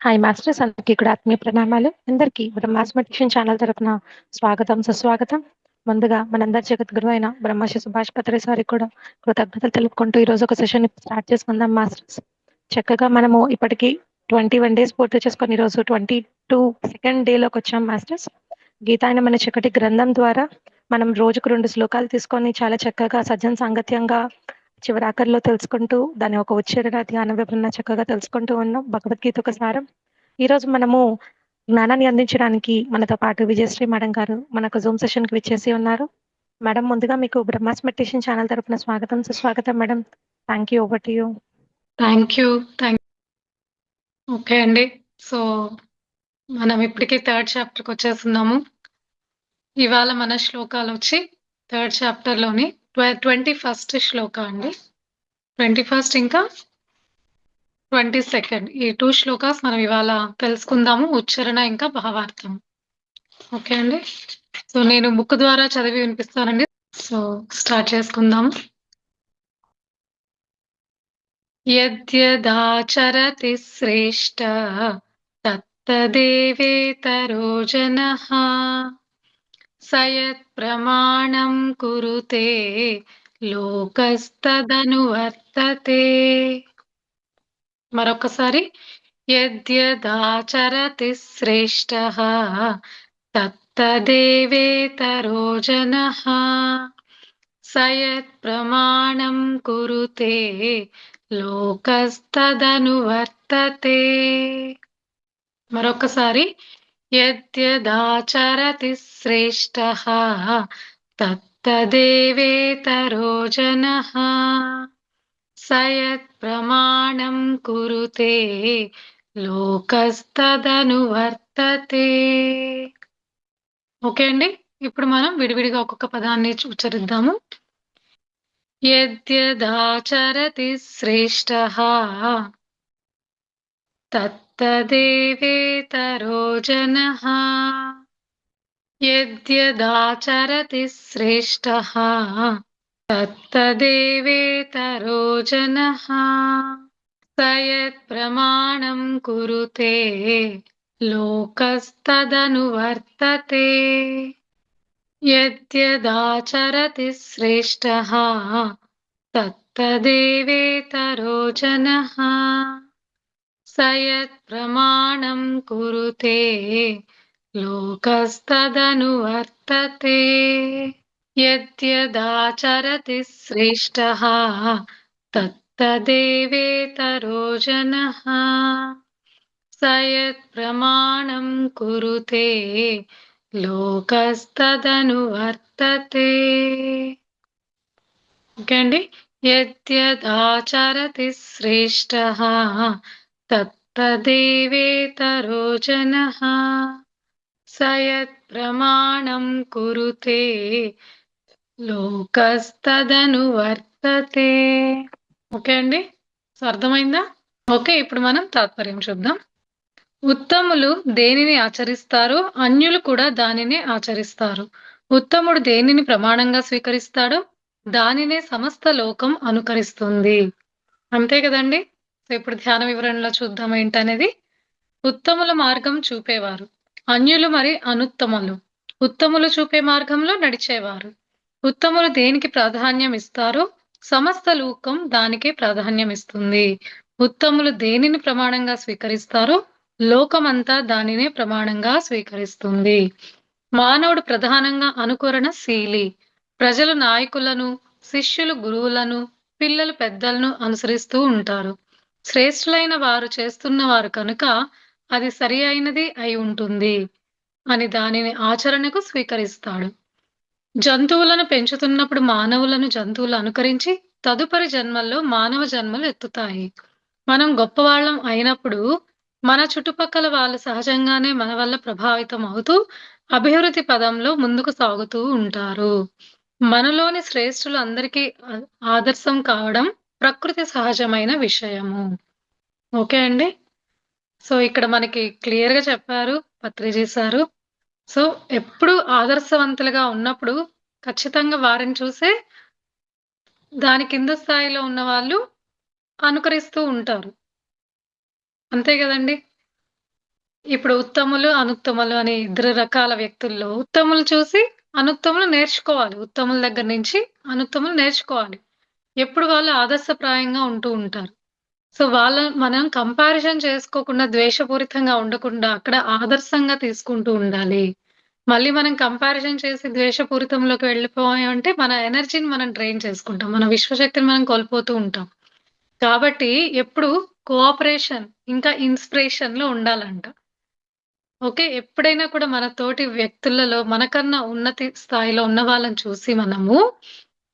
Hi masters అందరికీ కూడా ఆత్మీయ ప్రణామాలు. అందరికీ బ్రహ్మాస్ ఛానల్ తరపున స్వాగతం సుస్వాగతం. ముందుగా మనందరి జగద్గురు అయిన బ్రహ్మశ్రీ సుభాష్ పత్రి సారి కూడా కృతజ్ఞతలు తెలుపుకుంటూ ఈ రోజు ఒక సెషన్ స్టార్ట్ చేసుకుందాం మాస్టర్స్ చక్కగా మనము ఇప్పటికి ట్వంటీ వన్ డేస్ పూర్తి చేసుకొని ఈరోజు ట్వంటీ టూ సెకండ్ డేలోకి వచ్చాం మాస్టర్స్ గీతాయన మన చక్కటి గ్రంథం ద్వారా మనం రోజుకు రెండు శ్లోకాలు తీసుకొని చాలా చక్కగా సజ్జన సాంగత్యంగా చివరాఖరిలో తెలుసుకుంటూ దాని ఒక ఉచ్చారణ ధ్యాన వివరణ చక్కగా తెలుసుకుంటూ ఉన్నాం. భగవద్గీత ఒక సారం. ఈరోజు మనము జ్ఞానాన్ని అందించడానికి మనతో పాటు విజయశ్రీ మేడం గారు మనకు జూమ్ సెషన్కి విచ్చేసి ఉన్నారు. మేడం ముందుగా మీకు బ్రహ్మాస్ మెడిటేషన్ ఛానల్ తరపున స్వాగతం. సుస్వాగతం madam. Thank you over to you thank you thank okay అండి. సో మనం ఇప్పటికే థర్డ్ చాప్టర్కి వచ్చేస్తున్నాము. ఇవాళ మన శ్లోకాలు వచ్చి థర్డ్ చాప్టర్లోని ట్వంటీ ఫస్ట్ శ్లోక అండి. ట్వంటీ ఫస్ట్ ఇంకా ట్వంటీ సెకండ్. ఈ టూ శ్లోకాస్ మనం ఇవాళ తెలుసుకుందాము. ఉచ్చారణ ఇంకా భావార్థం ఓకే అండి? సో నేను బుక్ ద్వారా చదివి వినిపిస్తానండి. సో స్టార్ట్ చేసుకుందాము యద్యదాచరతి శ్రేష్ట తత్తదేవేతరో జనః స యత్ప్రమాణం కురుతే లోకస్తదనువర్తతే మరొకసారి యద్యదాచరతి శ్రేష్ట తత్తదేవేతరో జనః. స యత్ప్రమాణం కురుతే లోకస్తదనువర్తతే మరొకసారి యద్యదాచరతి శ్రేష్ట తత్తదేవేతరో జనః స యత్ప్రమాణం కురుతే లోకస్తదనువర్తతే ఓకే అండి ఇప్పుడు మనం విడివిడిగా ఒక్కొక్క పదాన్ని ఉచ్చరిద్దాము. యద్యదాచరతి శ్రేష్ట तत्तदेवेतरो जनः यद्यदाचरति श्रेष्ठः तत्तदेवेतरो जनः स यत्प्रमाणं कुरुते लोकस्तदनुवर्तते यद्यदाचरति श्रेष्ठः तत्तदेवेतरो जनः స యత్ప్రమాణం కురుతే లోకస్తదనువర్తతే యద్యదాచరతి శ్రేష్ట తత్తదేవేతరో జనః స కురుతే లోకస్తదనువర్తతే ఓకే అండి యద్యదాచరతి శ్రేష్ట తత్తదేవేతరో జనః స యత్ప్రమాణం కురుతే లోకస్తదనువర్తతే ఓకే అండి? సో అర్థమైందా? ఓకే ఇప్పుడు మనం తాత్పర్యం చూద్దాం. ఉత్తములు దేనిని ఆచరిస్తారు అన్యులు కూడా దానినే ఆచరిస్తారు. ఉత్తముడు దేనిని ప్రమాణంగా స్వీకరిస్తాడో దానినే సమస్త లోకం అనుకరిస్తుంది. అంతే కదండి? సో ఇప్పుడు ధ్యాన వివరణలో చూద్దాం ఏంటనేది? ఉత్తముల మార్గం చూపేవారు. అన్యులు మరి అనుత్తములు. ఉత్తములు చూపే మార్గంలో నడిచేవారు. ఉత్తములు దేనికి ప్రాధాన్యం ఇస్తారో సమస్త లోకం దానికే ప్రాధాన్యం ఇస్తుంది. ఉత్తములు దేనిని ప్రమాణంగా స్వీకరిస్తారో లోకమంతా దానినే ప్రమాణంగా స్వీకరిస్తుంది. మానవుడు ప్రధానంగా అనుకరణ శీలి. ప్రజలు నాయకులను శిష్యులు గురువులను పిల్లలు పెద్దలను అనుసరిస్తూ ఉంటారు. శ్రేష్ఠులైన వారు చేస్తున్న వారు కనుక అది సరి అయినది అయి ఉంటుంది అని దానిని ఆచరణకు స్వీకరిస్తాడు. జంతువులను పెంచుతున్నప్పుడు మానవులను జంతువులు అనుకరించి తదుపరి జన్మల్లో మానవ జన్మలు ఎత్తుతాయి. మనం గొప్పవాళ్ళం అయినప్పుడు మన చుట్టుపక్కల వాళ్ళు సహజంగానే మన వల్ల ప్రభావితం అవుతూ అభివృద్ధి పదంలో ముందుకు సాగుతూ ఉంటారు. మనలోని శ్రేష్ఠులు అందరికీ ఆదర్శం కావడం ప్రకృతి సహజమైన విషయము. ఓకే అండి? సో ఇక్కడ మనకి క్లియర్గా చెప్పారు పత్రిజీ సారు. సో ఎప్పుడు ఆదర్శవంతులుగా ఉన్నప్పుడు ఖచ్చితంగా వారిని చూసే దాని కింద స్థాయిలో ఉన్న వాళ్ళు అనుకరిస్తూ ఉంటారు. అంతే కదండి? ఇప్పుడు ఉత్తములు, అనుత్తములు అని ఇద్దరు రకాల వ్యక్తుల్లో ఉత్తములు చూసి అనుత్తములు నేర్చుకోవాలి. ఉత్తముల దగ్గర నుంచి అనుత్తములు నేర్చుకోవాలి. ఎప్పుడు వాళ్ళు ఆదర్శప్రాయంగా ఉంటూ ఉంటారు. సో, వాళ్ళ మనం కంపారిజన్ చేసుకోకుండా ద్వేషపూరితంగా ఉండకుండా అక్కడ ఆదర్శంగా తీసుకుంటూ ఉండాలి. మళ్ళీ మనం కంపారిజన్ చేసి ద్వేషపూరితంలోకి వెళ్ళిపోయామంటే మన ఎనర్జీని మనం డ్రైన్ చేసుకుంటాం. మన విశ్వశక్తిని మనం కోల్పోతూ ఉంటాం. కాబట్టి ఎప్పుడు కోఆపరేషన్ ఇంకా ఇన్స్పిరేషన్లో ఉండాలంట. ఓకే. ఎప్పుడైనా కూడా మన తోటి వ్యక్తులలో మనకన్నా ఉన్నతి స్థాయిలో ఉన్న వాళ్ళని చూసి మనము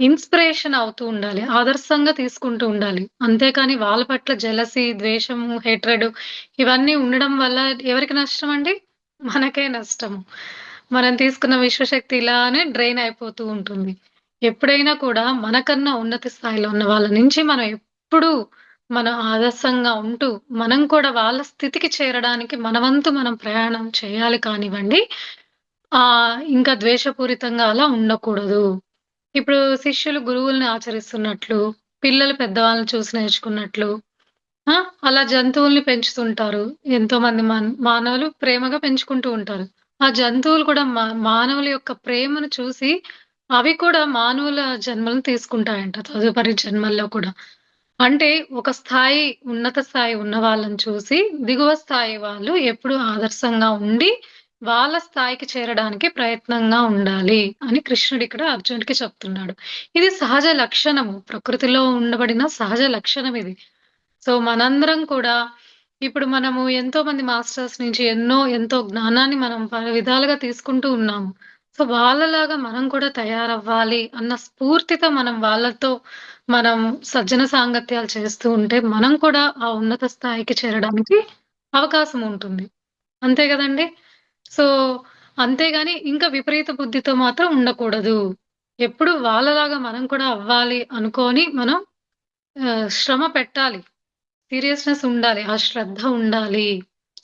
ఇన్స్పిరేషన్ అవుతూ ఉండాలి. ఆదర్శంగా తీసుకుంటూ ఉండాలి. అంతేకాని వాళ్ళ పట్ల జలసి ద్వేషము, హేట్రెడ్ ఇవన్నీ ఉండడం వల్ల ఎవరికి నష్టం అండి? మనకే నష్టము. మనం తీసుకున్న విశ్వశక్తి ఇలానే డ్రైన్ అయిపోతూ ఉంటుంది. ఎప్పుడైనా కూడా మనకన్నా ఉన్నత స్థాయిలో ఉన్న వాళ్ళ నుంచి మనం ఎప్పుడూ మనం ఆదర్శంగా ఉంటూ, మనం కూడా వాళ్ళ స్థితికి చేరడానికి మనవంతు మనం ప్రయాణం చేయాలి కానివ్వండి. ఆ ఇంకా ద్వేషపూరితంగా అలా ఉండకూడదు. ఇప్పుడు శిష్యులు గురువుల్ని ఆచరిస్తున్నట్లు, పిల్లలు పెద్దవాళ్ళని చూసి నేర్చుకున్నట్లు, ఆ! అలా జంతువుల్ని పెంచుతుంటారు. ఎంతో మంది మానవులు ప్రేమగా పెంచుకుంటూ ఉంటారు. ఆ జంతువులు కూడా మా మానవుల యొక్క ప్రేమను చూసి అవి కూడా మానవుల జన్మలను తీసుకుంటాయంట తదుపరి జన్మల్లో కూడా. అంటే ఒక స్థాయి ఉన్నత స్థాయి ఉన్న వాళ్ళని చూసి దిగువ స్థాయి వాళ్ళు ఎప్పుడూ ఆదర్శంగా ఉండి వాళ్ళ స్థాయికి చేరడానికి ప్రయత్నంగా ఉండాలి అని కృష్ణుడు ఇక్కడ అర్జునుడికి చెప్తున్నాడు. ఇది సహజ లక్షణము. ప్రకృతిలో ఉండబడిన సహజ లక్షణం ఇది. సో, మనందరం కూడా ఇప్పుడు మనము ఎంతో మంది మాస్టర్స్ నుంచి ఎన్నో ఎంతో జ్ఞానాన్ని మనం పలు విధాలుగా తీసుకుంటూ ఉన్నాము. సో, వాళ్ళలాగా మనం కూడా తయారవ్వాలి అన్న స్ఫూర్తితో మనం వాళ్ళతో మనం సజ్జన సాంగత్యాలు చేస్తూ ఉంటే మనం కూడా ఆ ఉన్నత స్థాయికి చేరడానికి అవకాశం ఉంటుంది. అంతే కదండి సో, అంతేగాని ఇంకా విపరీత బుద్ధితో మాత్రం ఉండకూడదు. ఎప్పుడు వాళ్ళలాగా మనం కూడా అవ్వాలి అనుకొని మనం శ్రమ పెట్టాలి. సీరియస్‌నెస్ ఉండాలి. ఆ శ్రద్ధ ఉండాలి.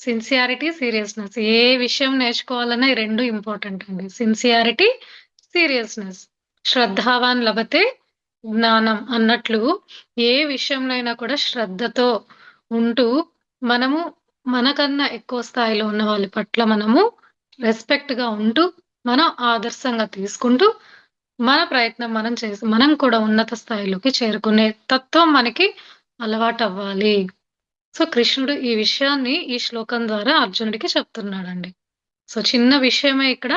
Sincerity, seriousness. ఏ విషయం నేర్చుకోవాలన్నా ఈ 2 ఇంపార్టెంట్ అండి. Sincerity, seriousness. శ్రద్ధావాన్ లభతే జ్ఞానం అన్నట్లు ఏ విషయంలో అయినా కూడా శ్రద్ధతో ఉంటూ మనము మనకన్నా ఎక్కువ స్థాయిలో ఉన్న వాళ్ళ పట్ల మనము రెస్పెక్ట్గా ఉంటూ, మనం ఆదర్శంగా తీసుకుంటూ, మన ప్రయత్నం మనం చేసి మనం కూడా ఉన్నత స్థాయిలోకి చేరుకునే తత్వం మనకి అలవాటు అవ్వాలి సో, కృష్ణుడు ఈ విషయాన్ని ఈ శ్లోకం ద్వారా అర్జునుడికి చెప్తున్నాడండి. సో, చిన్న విషయమే ఇక్కడ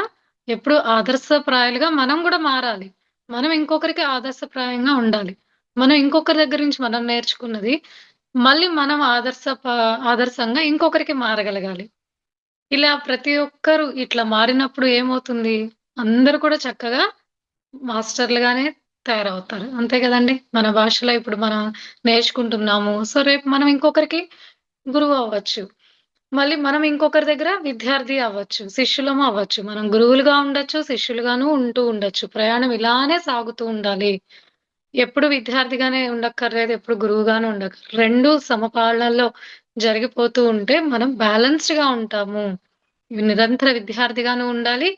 ఎప్పుడు ఆదర్శప్రాయాలుగా మనం కూడా మారాలి. మనం ఇంకొకరికి ఆదర్శప్రాయంగా ఉండాలి. మనం ఇంకొకరి దగ్గర నుంచి మనం నేర్చుకున్నది మళ్ళీ మనం ఆదర్శ ప ఆదర్శంగా ఇంకొకరికి మారగలగాలి. ఇలా ప్రతి ఒక్కరు ఇట్లా మారినప్పుడు ఏమవుతుంది? అందరూ కూడా చక్కగా మాస్టర్‌లుగానే తయారవుతారు. అంతే కదండి మన భాషలో ఇప్పుడు మనం నేర్చుకుంటున్నాము. సో, రేపు మనం ఇంకొకరికి గురువు అవ్వచ్చు. మళ్ళీ మనం ఇంకొకరి దగ్గర విద్యార్థి అవ్వచ్చు. శిష్యులము అవ్వచ్చు. మనం గురువులుగా ఉండొచ్చు, శిష్యులుగాను ఉంటూ ఉండొచ్చు. ప్రయాణం ఇలానే సాగుతూ ఉండాలి. ఎప్పుడు విద్యార్థిగానే ఉండక్కర్లేదు. ఎప్పుడు గురువుగానే ఉండక్కర్లేదు. రెండు సమపాలనలో జరిగిపోతూ ఉంటే మనం బ్యాలెన్స్డ్గా ఉంటాము. నిరంతర విద్యార్థిగాను ఉండాలి.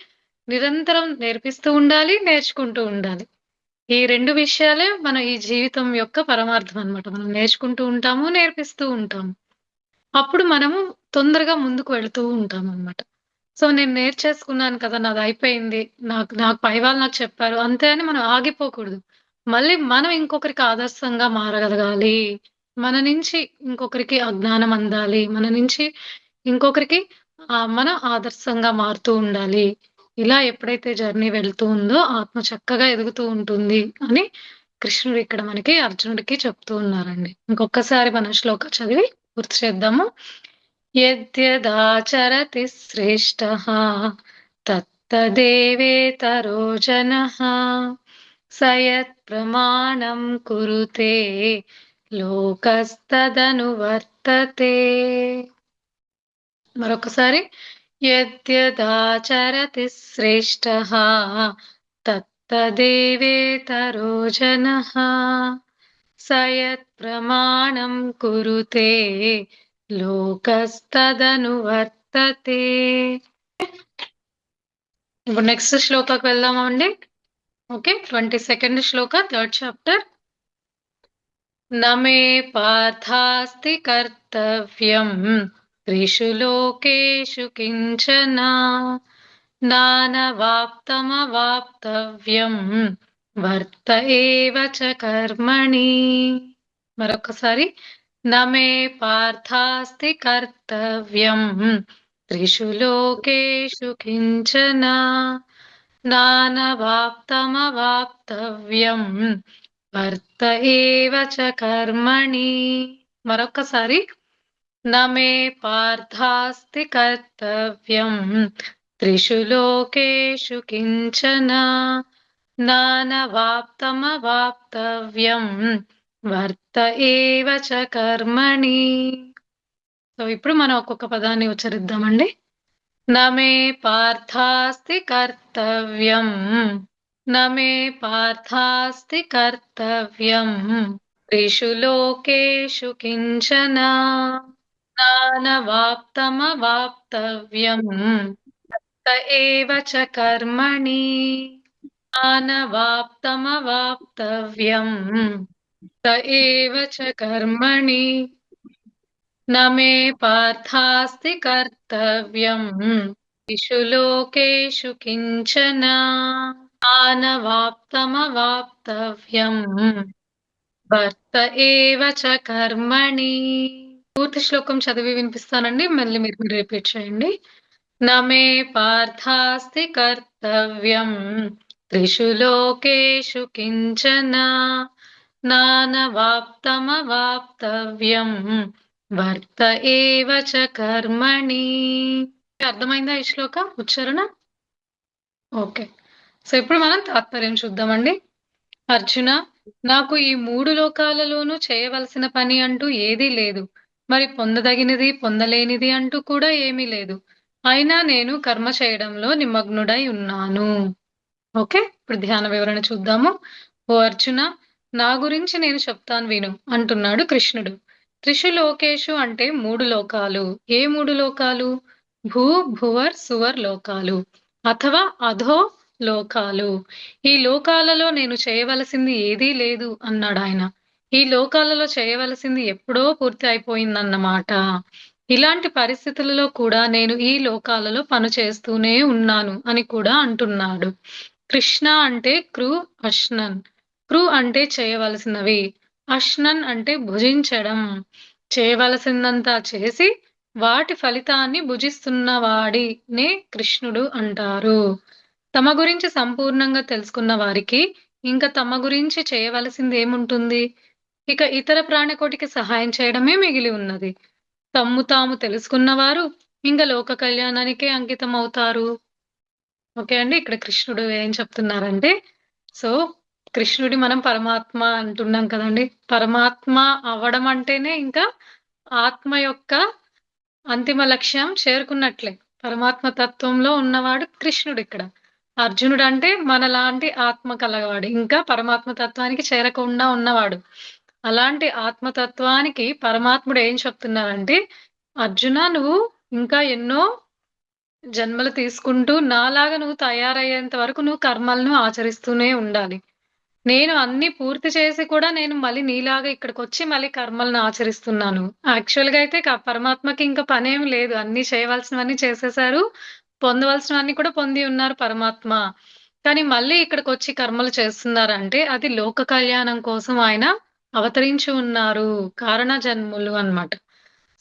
నిరంతరం నేర్పిస్తూ ఉండాలి. నేర్చుకుంటూ ఉండాలి. ఈ రెండు విషయాలే మన ఈ జీవితం యొక్క పరమార్థం అన్నమాట. మనం నేర్చుకుంటూ ఉంటాము. నేర్పిస్తూ ఉంటాము. అప్పుడు మనము తొందరగా ముందుకు వెళుతూ ఉంటాము అనమాట సో, నేను నేర్చేసుకున్నాను కదా! నాదయిపోయింది. నాకు నాకు పై వాళ్ళు నాకు చెప్పారు. అంతే అని మనం ఆగిపోకూడదు. మళ్ళీ మనం ఇంకొకరికి ఆదర్శంగా మారగలగాలి. మన నుంచి ఇంకొకరికి అజ్ఞానం అందాలి. మన నుంచి ఇంకొకరికి మనం ఆదర్శంగా మారుతూ ఉండాలి. ఇలా ఎప్పుడైతే జర్నీ వెళ్తూ ఉందో ఆత్మ చక్కగా ఎదుగుతూ ఉంటుంది అని కృష్ణుడు ఇక్కడ మనకి అర్జునుడికి చెప్తూ ఉన్నారండి. ఇంకొకసారి మన శ్లోక చదివి గుర్తు చేద్దాము. యద్యదాచరతి శ్రేష్టః తత్తదేవేతరో జన సయత్ ప్రమాణం కురుతే లోకస్తదనువర్తతే. మరొకసారి యద్యదాచరతి శ్రేష్ట తత్తదేవేతరోజన జనః స యత్ప్రమాణం కురుతే లోకస్తదనువర్తతే. ఇప్పుడు నెక్స్ట్ శ్లోకకు వెళ్దామండి ఓకే ట్వంటీ సెకండ్ శ్లోక థర్డ్ చాప్టర్. నమే మే పార్థాస్తి కర్తవ్యం. త్రిషు లోకేషు కించన. నానవాప్తమవాప్తవ్యం. వర్త ఏవ చ కర్మణి. మరొకసారి నమే పార్థాస్తి కర్తవ్యం. త్రిషు లోకేషు కించన. నానవాప్తమవాప్తవ్యం వర్త ఏవ చ కర్మణి. మరొకసారి నమే పార్థాస్తి కర్తవ్యం. త్రిషు లోకేషు కించన. నానవాప్తమవాప్తవ్యం వర్త ఏవ చ కర్మణి. సో ఇప్పుడు మనం ఒక్కొక్క పదాన్ని ఉచ్చరిద్దామండి. न मे पार्थास्ति कर्तव्यम्। न मे पार्थास्ति कर्तव्यम्। त्रिषु लोकेषु किञ्चन ज्ञानवाप्तमवाप्तव्यम्। त एव च कर्मणि ज्ञानवाप्तमवाप्तव्यम्। त एव च कर्मणि నమే పార్థాస్తి కర్తవ్యం త్రిషు కించన ఆనవాప్తమవాప్తవ్యం భర్త ఏవ చ కర్మణి పూర్తి శ్లోకం చదివి వినిపిస్తానండి. మళ్ళీ మీరు మీరు రిపీట్ చేయండి. నమే పార్థాస్తి కర్తవ్యం. త్రిషు లోకేషు కించన నానవాప్తమవాప్తవ్యం భర్త ఏవ చ కర్మణి. అర్థమైందా ఈ శ్లోక? ఉచ్చారణ? ఓకే. సో ఇప్పుడు మనం తాత్పర్యం చూద్దామండి. అర్జున నాకు ఈ మూడు లోకాలలోనూ చేయవలసిన పని అంటూ ఏదీ లేదు. మరి పొందదగినది పొందలేనిది అంటూ కూడా ఏమీ లేదు. అయినా నేను కర్మ చేయడంలో నిమగ్నుడై ఉన్నాను. ఓకే? ఇప్పుడు ధ్యాన వివరణ చూద్దాము. ఓ అర్జున నా గురించి నేను చెప్తాను విను అంటున్నాడు కృష్ణుడు. త్రిషు లోకేషు అంటే మూడు లోకాలు. ఏ మూడు లోకాలు? భూ భువర్ సువర్ లోకాలు అథవా అధో లోకాలు. ఈ లోకాలలో నేను చేయవలసింది ఏదీ లేదు అన్నాడు ఆయన. ఈ లోకాలలో చేయవలసింది ఎప్పుడో పూర్తి అయిపోయిందన్నమాట. ఇలాంటి పరిస్థితులలో కూడా నేను ఈ లోకాలలో పని చేస్తూనే ఉన్నాను అని కూడా అంటున్నాడు. కృష్ణ అంటే క్రు అష్నన్ క్రు అంటే చేయవలసినవి. అష్నన్ అంటే భుజించడం. చేయవలసిందంతా చేసి వాటి ఫలితాన్ని భుజిస్తున్నవాడినే కృష్ణుడు అంటారు. తమ గురించి సంపూర్ణంగా తెలుసుకున్న వారికి ఇంకా తమ గురించి చేయవలసింది ఏముంటుంది ఇక ఇతర ప్రాణకోటికి సహాయం చేయడమే మిగిలి ఉన్నది. తమ్ము తాము తెలుసుకున్నవారు ఇంకా లోక కళ్యాణానికే అంకితం అవుతారు ఓకే అండి ఇక్కడ కృష్ణుడు ఏం చెప్తున్నారంటే సో కృష్ణుడి మనం పరమాత్మ అంటున్నాం కదండి. పరమాత్మ అవ్వడం అంటేనే ఇంకా ఆత్మ యొక్క అంతిమ లక్ష్యం చేరుకున్నట్లే. పరమాత్మ తత్వంలో ఉన్నవాడు కృష్ణుడు ఇక్కడ. అర్జునుడు అంటే మనలాంటి ఆత్మ కలవాడు. ఇంకా పరమాత్మ తత్వానికి చేరకుండా ఉన్నవాడు. అలాంటి ఆత్మతత్వానికి పరమాత్ముడు ఏం చెప్తున్నారంటే అర్జున నువ్వు ఇంకా ఎన్నో జన్మలు తీసుకుంటూ నాలాగా నువ్వు తయారయ్యేంత వరకు నువ్వు కర్మలను ఆచరిస్తూనే ఉండాలి. నేను అన్ని పూర్తి చేసి కూడా నేను మళ్ళీ నీలాగా ఇక్కడికి వచ్చి మళ్ళీ కర్మలను ఆచరిస్తున్నాను. యాక్చువల్గా అయితే పరమాత్మకి ఇంకా పనేం లేదు. అన్ని చేయవలసినవన్నీ చేసేసారు పొందవలసినవన్నీ కూడా పొంది ఉన్నారు పరమాత్మ. కానీ మళ్ళీ ఇక్కడికి వచ్చి కర్మలు చేస్తున్నారంటే అది లోక కళ్యాణం కోసం ఆయన అవతరించి ఉన్నారు. కారణ జన్ములు అన్నమాట.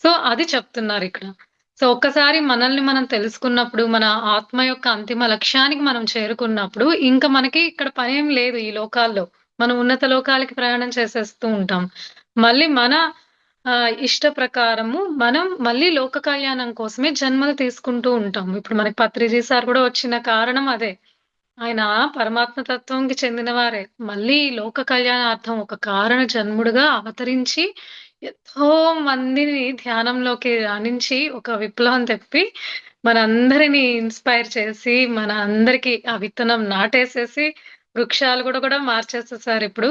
సో అది చెప్తున్నారు ఇక్కడ. సో ఒక్కసారి మనల్ని మనం తెలుసుకున్నప్పుడు మన ఆత్మ యొక్క అంతిమ లక్ష్యానికి మనం చేరుకున్నప్పుడు ఇంకా మనకి ఇక్కడ పనేం లేదు ఈ లోకాల్లో. మనం ఉన్నత లోకాలకి ప్రయాణం చేసేస్తూ ఉంటాం. మళ్ళీ మన ఆ, ఇష్ట ప్రకారము మనం మళ్ళీ లోక కళ్యాణం కోసమే జన్మలు తీసుకుంటూ ఉంటాం. ఇప్పుడు మనకి పత్రిజీ సార్ కూడా వచ్చిన కారణం అదే. ఆయన పరమాత్మ తత్వంకి చెందినవారే. మళ్ళీ లోక కళ్యాణార్థం ఒక కారణ జన్ముడుగా అవతరించి ఎంతో మందిని ధ్యానంలోకి రాణించి ఒక విప్లవం తెప్పి మనందరినీ ఇన్స్పైర్ చేసి మన అందరికి ఆ విత్తనం నాటేసేసి వృక్షాలు కూడా కూడా మార్చేసేసారు ఇప్పుడు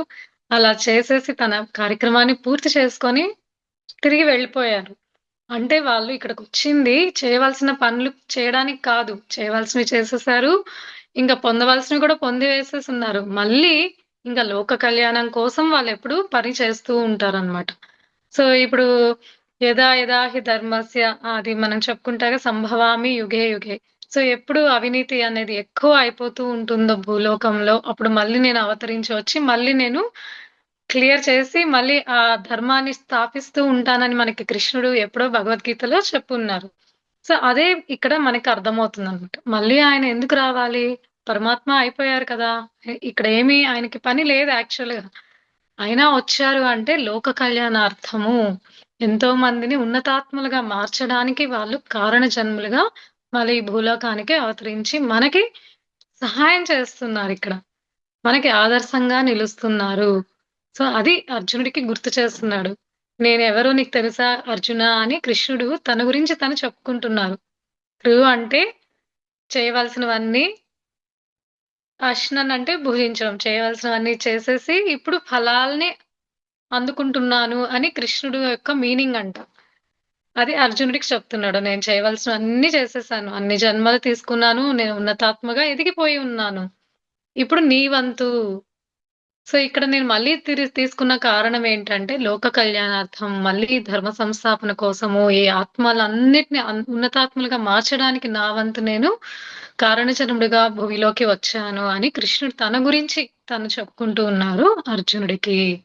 అలా చేసేసి తన కార్యక్రమాన్ని పూర్తి చేసుకొని తిరిగి వెళ్ళిపోయారు. అంటే వాళ్ళు ఇక్కడికి వచ్చింది చేయవలసిన పనులు చేయడానికి కాదు. చేయవలసినవి చేసేసారు. ఇంకా పొందవలసినవి కూడా పొంది వేసేసి ఉన్నారు. మళ్ళీ ఇంకా లోక కళ్యాణం కోసం వాళ్ళు ఎప్పుడు పని చేస్తూ ఉంటారు అనమాట సో ఇప్పుడు యదా యదా హి ధర్మస్య అది మనం చెప్పుకుంటాగా సంభవామి యుగే యుగే. సో ఎప్పుడు అవినీతి అనేది ఎక్కువ అయిపోతూ ఉంటుందో భూలోకంలో అప్పుడు మళ్ళీ నేను అవతరించి వచ్చి మళ్ళీ నేను క్లియర్ చేసి మళ్ళీ ఆ ధర్మాన్ని స్థాపిస్తూ ఉంటానని మనకి కృష్ణుడు ఎప్పుడో భగవద్గీతలో చెప్పున్నారు. సో అదే ఇక్కడ మనకి అర్థమవుతుంది అనమాట మళ్ళీ ఆయన ఎందుకు రావాలి? పరమాత్మ అయిపోయారు కదా. ఇక్కడ ఏమి ఆయనకి పని లేదు యాక్చువల్గా. అయినా వచ్చారు అంటే లోక కళ్యాణార్థము. ఎంతో మందిని ఉన్నతాత్మలుగా మార్చడానికి వాళ్ళు కారణ జన్ములుగా మళ్ళీ ఈ భూలోకానికి అవతరించి మనకి సహాయం చేస్తున్నారు ఇక్కడ. మనకి ఆదర్శంగా నిలుస్తున్నారు. సో అది అర్జునుడికి గుర్తు చేస్తున్నాడు. నేను ఎవరో నీకు తెలుసా అర్జున అని కృష్ణుడు తన గురించి తను చెప్పుకుంటున్నారు. క్రు అంటే చేయవలసినవన్నీ అశ్నన్ అంటే భుజించడం చేయవలసినవన్నీ చేసేసి ఇప్పుడు ఫలాల్ని అందుకుంటున్నాను అని కృష్ణుడు యొక్క మీనింగ్ అంట. అది అర్జునుడికి చెప్తున్నాడు. నేను చేయవలసిన అన్ని చేసేసాను. అన్ని జన్మలు తీసుకున్నాను. నేను ఉన్నతాత్మగా ఎదిగిపోయి ఉన్నాను. ఇప్పుడు నీ వంతు సో ఇక్కడ నేను మళ్ళీ తిరిగి తీసుకున్న కారణం ఏంటంటే లోక కళ్యాణార్థం మళ్ళీ ధర్మ సంస్థాపన కోసము ఈ ఆత్మలన్నిటిని ఉన్నతాత్మలుగా మార్చడానికి నా వంతు నేను కారణచరుడుగా భూమిలోకి వచ్చాను అని కృష్ణుడు తన గురించి తను చెప్పుకుంటూ ఉన్నారు అర్జునుడికి.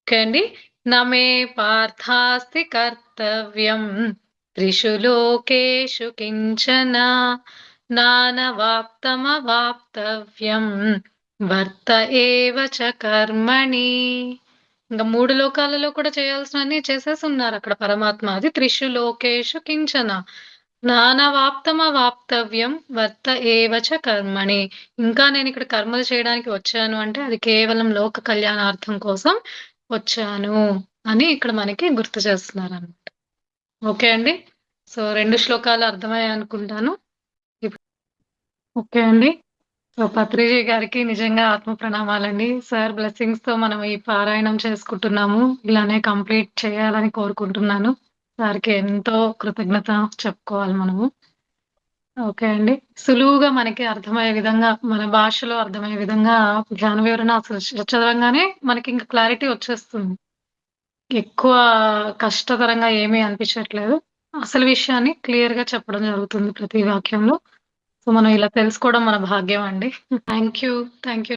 ఓకే అండి? నమే పార్థాస్తి కర్తవ్యం. త్రిషు లోకేషు కించన. నానవాప్తమవాప్తవ్యం. భర్త ఏవ చ కర్మణి. ఇంకా మూడు లోకాలలో కూడా చేయాల్సినవన్నీ చేసేసి ఉన్నారు అక్కడ పరమాత్మ. అది త్రిషు లోకేషు కించన. నానవాప్తమవాప్తవ్యం వర్త ఏవచ కర్మణి. ఇంకా నేను ఇక్కడ కర్మలు చేయడానికి వచ్చాను అంటే అది కేవలం లోక కళ్యాణార్థం కోసం వచ్చాను అని ఇక్కడ మనకి గుర్తు చేస్తున్నారు అనమాట ఓకే అండి? సో రెండు శ్లోకాలు అర్థమయ్యాయి అనుకుంటాను ఓకే అండి? సో పత్రిజీ గారికి నిజంగా ఆత్మ ప్రణామాలండి. సార్ బ్లెస్సింగ్స్తో మనం ఈ పారాయణం చేసుకుంటున్నాము. ఇలానే కంప్లీట్ చేయాలని కోరుకుంటున్నాను. సార్కి ఎంతో కృతజ్ఞత చెప్పుకోవాలి మనము. ఓకే అండి. సులువుగా మనకి అర్థమయ్యే విధంగా మన భాషలో అర్థమయ్యే విధంగా ధ్యాన వివరణ అసలు చదవంగానే మనకి ఇంకా క్లారిటీ వచ్చేస్తుంది. ఎక్కువ కష్టతరంగా ఏమీ అనిపించట్లేదు. అసలు విషయాన్ని క్లియర్గా చెప్పడం జరుగుతుంది ప్రతి వాక్యంలో. సో మనం ఇలా తెలుసుకోవడం మన భాగ్యం అండి. Thank you thank you